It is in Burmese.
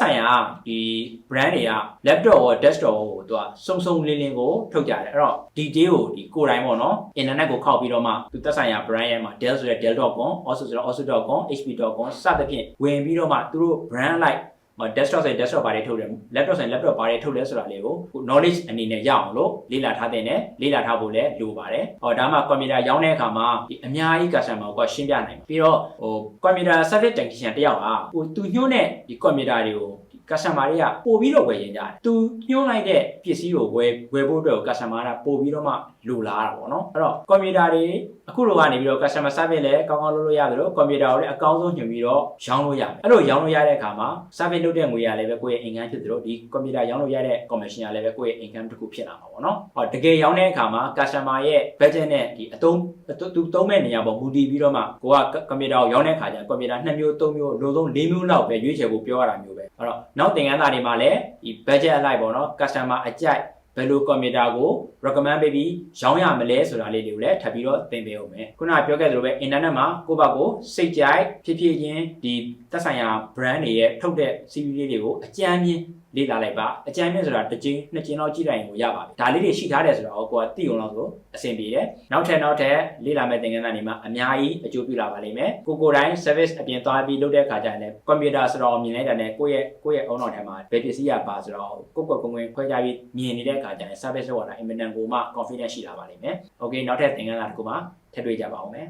ဆိုင်ရာဒီ brand တွေက laptop ရော desktop ရောကိုသူကစုံစုံလင်းလင်းကိုထုတ်ကြတယ်အဲ့တော့ detail ကိုဒီကိုယ်တိုင်ပေါ့နော် internet ကိုခောက်ပြီးတော့မှသူသက်ဆိုင်ရာ brand ရဲ့မှာ Dell ဆိုတဲ့ dell.com also ဆိုတော့ also.com hp.com စသဖြင့်ဝင်ပြီးတော့မှသူတို့ brand like မ desktop ဆိုရင် desktop ဘာတွေထုတ်တယ် laptop ဆိုရင် laptop ဘာတွေထုတ်လဲဆိုတာလေးကို knowledge အနေနဲ့ရအောင်လို့လေ့လာထားတဲ့နဲ့လေ့လာထားဖို့လည်းလိုပါတယ်။ဟောဒါမှ computer ရောင်းတဲ့အခါမှာဒီအများကြီး customer ကိုရှင်းပြနိုင်မှာပြီးတော့ဟို computer service technician တယောက်ဟာဟိုသူညွှန်းတဲ့ဒီ computer တွေကိုဒီ customer တွေကပို့ပြီးတော့ဝယ်ရင်ကြတယ်။သူညွှန်းလိုက်တဲ့ပစ္စည်းကိုဝယ်ဝယ်ဖို့အတွက်ကို customer ကပို့ပြီးတော့မှလိုလားတာပေါ့နော်။အဲ့တော့ computer တွေအခုလိုကနေပြီးတော့ customer service လည်းကောင်းကောင်းလုပ်လို့ရတယ်လို့ computer ကိုလည်းအကောင်းဆုံးညွှန်ပြီးတော့ရောင်းလို့ရတယ်။အဲ့လိုရောင်းလို့ရတဲ့အခါမှာ service လုပ်တဲ့ငွေရလည်းပဲကိုယ့်ရဲ့ income ဖြစ်သလိုဒီ computer ရောင်းလို့ရတဲ့ commission ကလည်းပဲကိုယ့်ရဲ့ income တစ်ခုဖြစ်လာမှာပေါ့နော်။ဟောတကယ်ရောင်းတဲ့အခါမှာ customer ရဲ့ budget နဲ့ဒီအသုံးသူသုံးမဲ့နေရာပေါ်မူတည်ပြီးတော့မှကိုက computer ကိုရောင်းတဲ့အခါကျရင် computer 2မျိုး3မျိုးလိုဆုံး4မျိုးလောက်ပဲရွေးချယ်ဖို့ပြောရတာမျိုးပဲ။ အဲ့တော့နောက်သင်ခန်းစာတွေမှာလည်းဒီ budget အလိုက်ပေါ့နော် customer အကြိုက် ဘယ်လို computer ကို recommend ပေးပြီးရောင်းရမလဲဆိုတာလေးတွေကိုလည်းထပ်ပြီးတော့သင်ပေးအောင်မယ်ခုနကပြောခဲ့သလိုပဲ internet မှာကိုယ့်ဘက်ကိုစိတ်ကြိုက်ဖြစ်ဖြစ်ချင်းဒီသက်ဆိုင်ရာ brand တွေရဲ့ထုတ်တဲ့ CV လေးတွေကိုအကြမ်းမြင်လေ့လာလိုက်ပါအကြမ်းမြင်ဆိုတာတစ်ကြိမ်နှစ်ကြိမ်လောက်ကြည့်လိုက်ရင်ကိုရပါပြီဒါလေးတွေရှိထားတယ်ဆိုတော့ကိုကသိအောင်လို့ဆိုအဆင်ပြေတယ်နောက်ထပ်နောက်ထပ်လေ့လာမဲ့သင်ခန်းစာတွေမှာအများကြီးအကျိုးပြုလာပါလိမ့်မယ်ကိုကိုယ်တိုင်း service အပြင်သွားပြီးလုပ်တဲ့အခါကျရင်လည်း computer ဆိုတော့မြင်လိုက်တာနဲ့ကိုယ့်ရဲ့ကိုယ့်ရဲ့အုံနောက်ထဲမှာဘယ်ပစ္စည်းကပါဆိုတော့ကိုယ့်ကိုယ်ကိုယ်ကိုယ်ခွဲခြားပြီးမြင်နေတဲ့အခါကျရင် service လုပ်ရတာအင်မတန်ကိုမှ confidence ရှိလာပါလိမ့်မယ် okay နောက်ထပ်သင်ခန်းစာတစ်ခုမှာထပ်တွေ့ကြပါအောင်မယ်